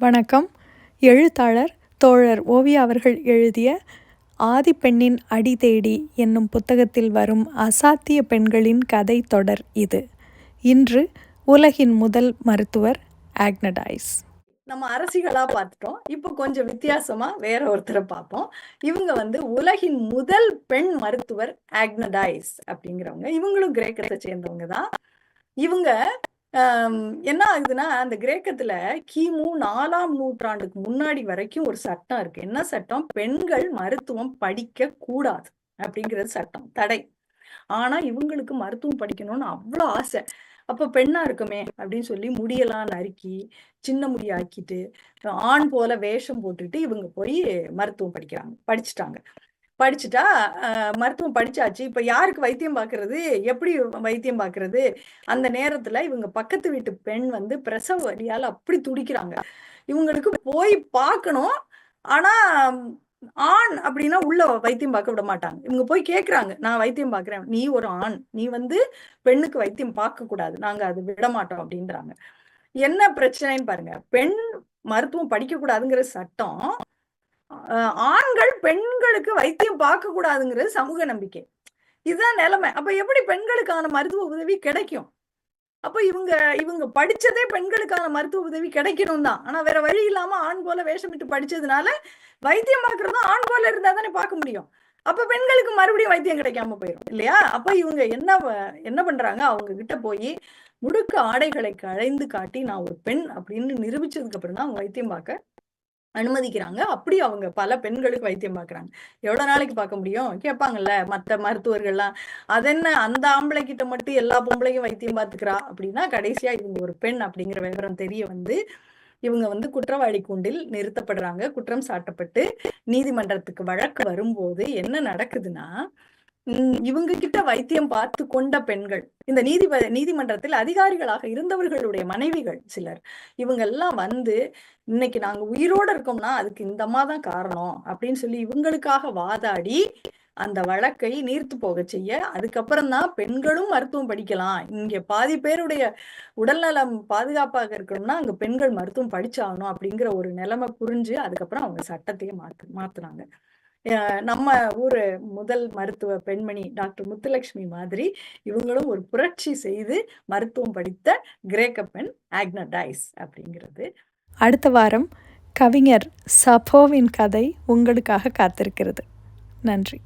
வணக்கம். எழுத்தாளர் தோழர் ஓவியா அவர்கள் எழுதிய ஆதிப்பெண்ணின் அடி தேடி என்னும் புத்தகத்தில் வரும் அசாத்திய பெண்களின் கதை தொடர் இது. இன்று உலகின் முதல் மருத்துவர் ஆக்னடைஸ். நம்ம அரசிகளா பார்த்துட்டோம். இப்போ கொஞ்சம் வித்தியாசமா வேற ஒருத்தரை பார்ப்போம். இவங்க வந்து உலகின் முதல் பெண் மருத்துவர் ஆக்னடைஸ் அப்படிங்கிறவங்க. இவங்களும் கிரேக்கத்தை சேர்ந்தவங்க தான். இவங்க என்ன ஆகுதுன்னா அந்த கிரேக்கத்துல கிமு நாலாம் நூற்றாண்டுக்கு முன்னாடி வரைக்கும் ஒரு சட்டம் இருக்கு. என்ன சட்டம்? பெண்கள் மருத்துவம் படிக்க கூடாது அப்படிங்கிறது சட்டம் தடை. ஆனா இவங்களுக்கு மருத்துவம் படிக்கணும்னு அவ்வளவு ஆசை. அப்ப பெண்ணா இருக்குமே அப்படின்னு சொல்லி முடியெல்லாம் நறுக்கி சின்ன முடி ஆக்கிட்டு ஆண் போல வேஷம் போட்டுட்டு இவங்க போய் மருத்துவம் படிக்கிறாங்க படிச்சுட்டாங்க. படிச்சுட்டா மருத்துவம் படிச்சாச்சு. இப்ப யாருக்கு வைத்தியம் பார்க்கறது எப்படி வைத்தியம் பார்க்கறது அந்த நேரத்துல இவங்க பக்கத்து வீட்டு பெண் வந்து பிரசவ வலியால அப்படி துடிக்கிறாங்க. இவங்களுக்கு போய் பார்க்கணும் ஆனா ஆண் அப்படின்னா உள்ள வைத்தியம் பார்க்க விட மாட்டாங்க. இவங்க போய் கேக்குறாங்க நான் வைத்தியம் பார்க்குறேன் நீ ஒரு ஆண். நீ வந்து பெண்ணுக்கு வைத்தியம் பார்க்க கூடாது நாங்க அது விட மாட்டோம். அப்படின்றாங்க. என்ன பிரச்சனைன்னு பாருங்க. பெண் மருத்துவம் படிக்க கூடாதுங்கிற சட்டம் ஆண்கள் பெண்களுக்கு வைத்தியம் பார்க்க கூடாதுங்கிறது சமூக நம்பிக்கை. இதுதான் நிலைமை. அப்ப எப்படி பெண்களுக்கான மருத்துவ உதவி கிடைக்கும்? அப்ப இவங்க இவங்க படிச்சதே பெண்களுக்கான மருத்துவ உதவி கிடைக்கணும் தான். ஆனா வேற வழி இல்லாம ஆண் போல வேஷமிட்டு படிச்சதுனால வைத்தியம் பாக்குறதும் ஆண் போல இருந்தா தானே பார்க்க முடியும். அப்ப பெண்களுக்கு மறுபடியும் வைத்தியம் கிடைக்காம போயிடும் இல்லையா? அப்ப இவங்க என்ன வ- என்ன பண்றாங்க? அவங்க கிட்ட போய் முடுக்கு ஆடைகளை களைந்து காட்டி நான் ஒரு பெண் அப்படின்னு நிரூபிச்சதுக்கு அப்புறம் தான் அவங்க வைத்தியம் பார்க்க அனுமதிக்கிறாங்க. அப்படி அவங்க பல பெண்களுக்கு வைத்தியம் பாக்குறாங்க. எவ்வளவு நாளைக்கு பார்க்க முடியும்? கேட்பாங்கல்ல மத்த மருத்துவர்கள்லாம் அதென்ன அந்த ஆம்பளை கிட்ட மட்டும் எல்லா பொம்பளையும் வைத்தியம் பார்த்துக்கிறா அப்படின்னா கடைசியா இவங்க ஒரு பெண் அப்படிங்கிற விவரம் தெரிய வந்து இவங்க வந்து குற்றவாளி கூண்டில் நிறுத்தப்படுறாங்க. குற்றம் சாட்டப்பட்டு நீதிமன்றத்துக்கு வழக்கு வரும்போது என்ன நடக்குதுன்னா இவங்க கிட்ட வைத்தியம் பார்த்து கொண்ட பெண்கள். இந்த நீதிப நீதிமன்றத்தில் அதிகாரிகளாக இருந்தவர்களுடைய மனைவிகள் சிலர். இவங்க எல்லாம் வந்து இன்னைக்கு நாங்க உயிரோட இருக்கோம்னா அதுக்கு இந்த அம்மா தான் காரணம் அப்படின்னு சொல்லி இவங்களுக்காக வாதாடி அந்த வழக்கை நீர்த்து போக செய்ய அதுக்கப்புறம் தான் பெண்களும் மருத்துவம் படிக்கலாம். இங்க பாதி பேருடைய உடல்நலம் பாதுகாப்பாக இருக்கணும்னா அங்க பெண்கள் மருத்துவம் படிச்சாகணும் அப்படிங்கிற ஒரு நிலைமை புரிஞ்சு அதுக்கப்புறம் அவங்க சட்டத்தையே மாத்து மாத்துனாங்க. நம்ம ஊர் முதல் மருத்துவ பெண்மணி டாக்டர் முத்துலட்சுமி மாதிரி இவங்களும் ஒரு புரட்சி செய்து மருத்துவம் படித்த கிரேக்க பெண் ஆக்னடைஸ் அப்படிங்கிறது. அடுத்த வாரம் கவிஞர் சபோவின் கதை உங்களுக்காக காத்திருக்கிறது. நன்றி.